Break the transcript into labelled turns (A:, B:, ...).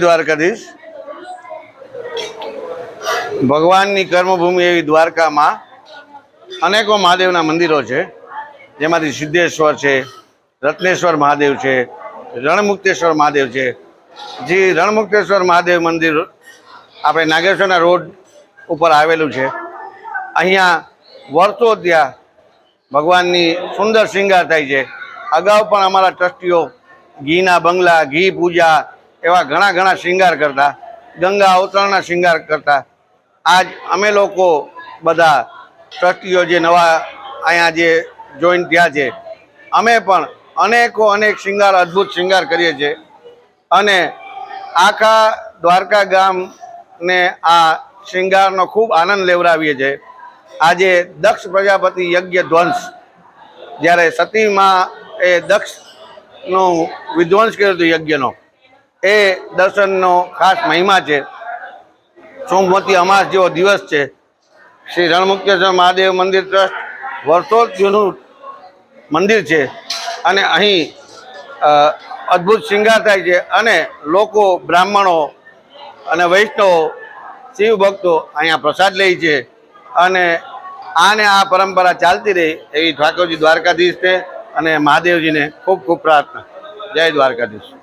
A: દ્વારકાધીશ. ભગવાનની કર્મભૂમિ એવી દ્વારકામાં અનેકો મહાદેવના મંદિરો છે, જેમાંથી સિદ્ધેશ્વર છે, રત્નેશ્વર મહાદેવ છે, રણમુક્તેશ્વર મહાદેવ છે. જે રણમુક્તેશ્વર મહાદેવ મંદિર આપણે નાગેશ્વરના રોડ ઉપર આવેલું છે. અહીંયા વર્ષો ત્યાં ભગવાનની સુંદર શિંગાર થાય છે. અગાઉ પણ અમારા ટ્રસ્ટીઓ ઘીના બંગલા, ઘી પૂજા એવા ઘણા ઘણા શૃંગાર કરતા, ગંગા અવતરણના શૃંગાર કરતા. આજ અમે લોકો બધા ટ્રસ્ટીઓ જે નવા અહીંયા જે જોઈન થયા છે, અમે પણ અનેકો અનેક શૃંગાર, અદ્ભુત શૃંગાર કરીએ છીએ. અને આખા દ્વારકા ગામને આ શૃંગારનો ખૂબ આનંદ લેવડાવીએ છીએ. આજે દક્ષ પ્રજાપતિ યજ્ઞ ધ્વંસ, જ્યારે સતીમાં એ દક્ષનું વિધ્વંસ કર્યો હતો યજ્ઞનો એ દર્શનનો ખાસ મહિમા છે. સોમવતી અમાસ જેવો દિવસ છે. શ્રી રણમુક્તેશ્વર મહાદેવ મંદિર ટ્રસ્ટ વર્ષો જૂનું મંદિર છે. અને અહીં અદ્ભુત શિંગાર થાય છે અને લોકો, બ્રાહ્મણો અને વૈષ્ણવો, શિવ ભક્તો અહીંયા પ્રસાદ લે છે. અને આને આ પરંપરા ચાલતી રહે એવી ઠાકોરજી દ્વારકાધીશ છે. અને મહાદેવજીને ખૂબ ખૂબ પ્રાર્થના. જય દ્વારકાધીશ.